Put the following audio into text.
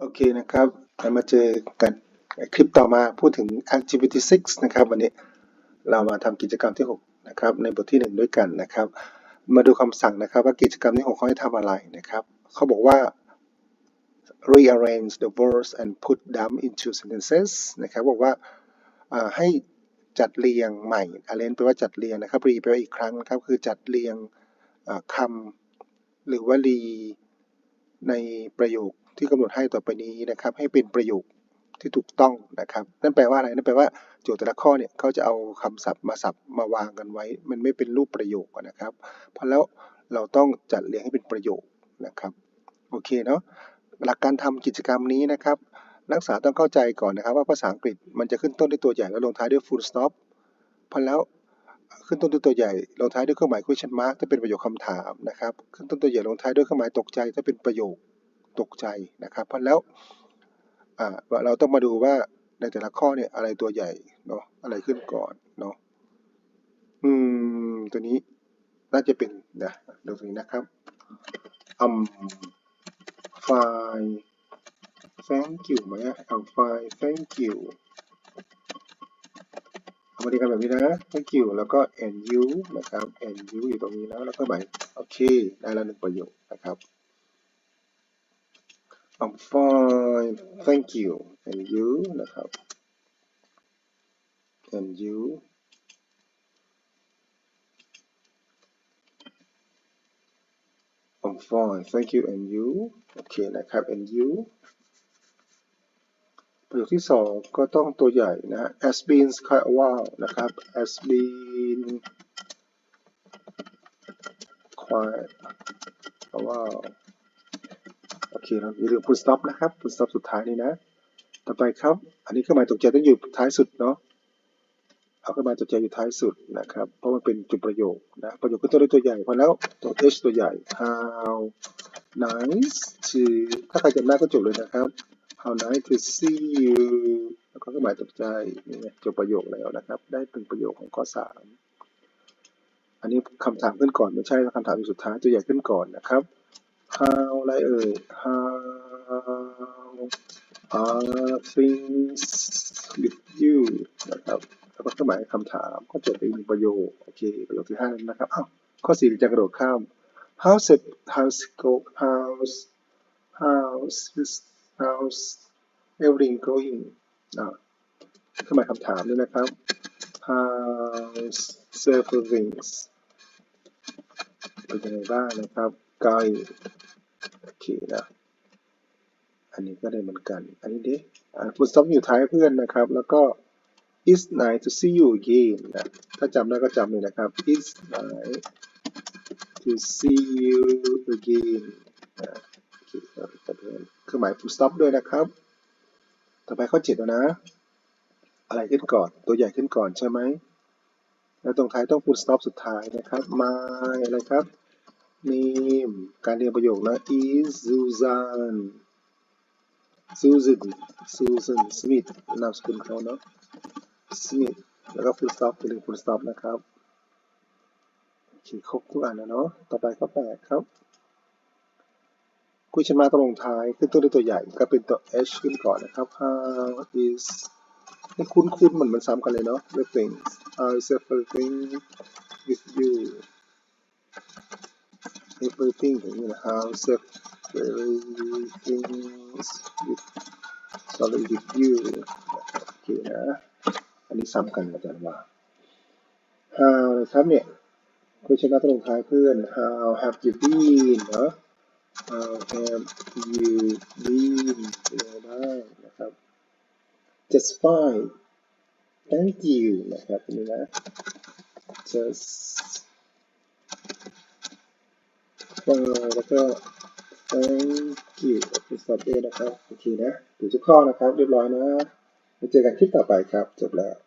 โอเคนะครับเรามาเจอกันคลิปต่อมาพูดถึง activity 6 นะครับ วันนี้เรามาทำกิจกรรมที่ 6 นะครับ ในบทที่ 1 ด้วยกันนะครับ มาดูคำสั่งนะครับว่ากิจกรรมที่ 6 เขาให้ทำอะไรนะครับ เขาบอกว่า rearrange the words and put them into sentences นะครับ บอกว่าให้จัดเรียงใหม่ arrange แปลว่าจัดเรียงนะครับ re แปลว่าอีกครั้งนะครับ คือจัดเรียงคำหรือวลีในประโยค ที่กำหนดให้ต่อไปนี้นะครับ ให้เป็นประโยคที่ถูกต้องนะครับ นั่นแปลว่าอะไร นั่นแปลว่าโจทย์แต่ละข้อเนี่ยเขาจะเอาคำศัพท์มาศัพท์มาวางกันไว้ มันไม่เป็นรูปประโยคนะครับ เพราะแล้วเราต้องจัดเรียงให้เป็นประโยคนะครับ โอเคเนาะ หลักการทำกิจกรรมนี้นะครับ นักศึกษาต้องเข้าใจก่อนนะครับ ว่าภาษาอังกฤษมันจะขึ้นต้นด้วยตัวใหญ่แล้วลงท้ายด้วย full stop เพราะแล้วขึ้นต้นด้วยตัวใหญ่ลงท้ายด้วยเครื่องหมาย question mark ถ้าเป็นประโยคคำถามนะครับ ขึ้นต้นตัวใหญ่ลงท้ายด้วยเครื่องหมายตกใจถ้าเป็นประโยค ตกใจนะครับ เพราะแล้วเราต้องมาดูว่าในแต่ละข้อเนี่ยอะไรตัวใหญ่เนาะอะไรขึ้นก่อนเนาะอืมตัวนี้น่าจะเป็นนะดูตรงนี้นะครับอืม fine thank you ไหมอะ I'm fine thank you เอามาดีกันแบบนี้นะ thank you แล้วก็ and you นะครับ and you อยู่ตรงนี้แล้วแล้วก็หมายโอเค ได้แล้วหนึ่งประโยคนะครับ I'm fine thank you and you นะครับ and you I'm fine thank you and you โอเคนะครับ and you ประโยคที่สองก็ต้องตัวใหญ่นะ has been quite a while นะครับ has been quite a while เคเราอย่าลืม full stop นะครับ full stop สุดท้ายนี่นะ ต่อไปครับ อันนี้เครื่องหมายตกใจต้องอยู่ท้ายสุดเนาะเอาเครื่องหมายตกใจอยู่ท้ายสุดนะครับ เพราะมันเป็นจุดประโยคนะ ประโยคขึ้นต้นด้วยตัวใหญ่พอแล้วตัว h ตัวใหญ่ how nice to ถ้าใครจำได้ก็จบเลยนะครับ how nice to see you แล้วก็เครื่องหมายตกใจนี่ไงจบประโยคแล้วนะครับ ได้เป็นประโยคของข้อสามอันนี้คำถามขึ้นก่อนไม่ใช่คำถามอยู่สุดท้ายตัวใหญ่ขึ้นก่อนนะครับ how อะไรเอ่ย how are things with you นะครับแล้วก็เครื่องหมายคำถามก็จบไปอีกหนึ่งประโยคโอเคประโยคที่ห้าแล้วนะครับอ้าวข้อสี่จะกระโดดข้าม how's it how's go how's how's this how's everything going อ่าเครื่องหมายคำถามด้วยนะครับ how's several things เป็นยังไงบ้างนะครับไกลโอเค นะ อันนี้ก็ได้เหมือนกัน อันนี้ดิอ่า full stop อยู่ท้ายเพื่อนนะครับ แล้วก็ is nice to see you again นะ ถ้าจำได้ก็จำเลยนะครับ is nice to see you again นะเครื่อนเครื่องหมาย full stop ด้วยนะครับ ต่อไปข้อเจ็ดแล้วนะ อะไรขึ้นก่อน ตัวใหญ่ขึ้นก่อนใช่ไหม แล้วตรงท้ายต้อง full stop สุดท้ายนะครับ my อะไรครับ name การเรียนประโยคนะ is Susan Susan Susan Smith นามสกุลเขาเนาะ Smith แล้วก็ full stop อย่าลืม full stop นะครับโอเคครบทุกอันแล้วเนาะ ต่อไปข้อแปดครับคุยชมาต้องลงท้ายขึ้นต้นด้วยตัวใหญ่ก็เป็นตัว H ขึ้นก่อนนะครับ How is ไม่คุ้นๆเหมือนมันซ้ำกันเลยเนาะ everything How is everything with you everything อย่างนี้นะ How is everything with sorry with you โอเคนะ อันนี้ซ้ำกันอาจารย์ว่า How นะครับเนี่ยคุยชนะต้องท้ายเพื่อน How have you been เนาะ How have you been เป็นไงบ้างนะครับ just fine thank you นะครับนนี้นะ just แล้วก็ thank you เป็นสอบเอนะครับอีกทีนะถึงทุกข้อนะครับ เรียบร้อยนะไปเจอกันคลิปต่อไปครับ จบแล้ว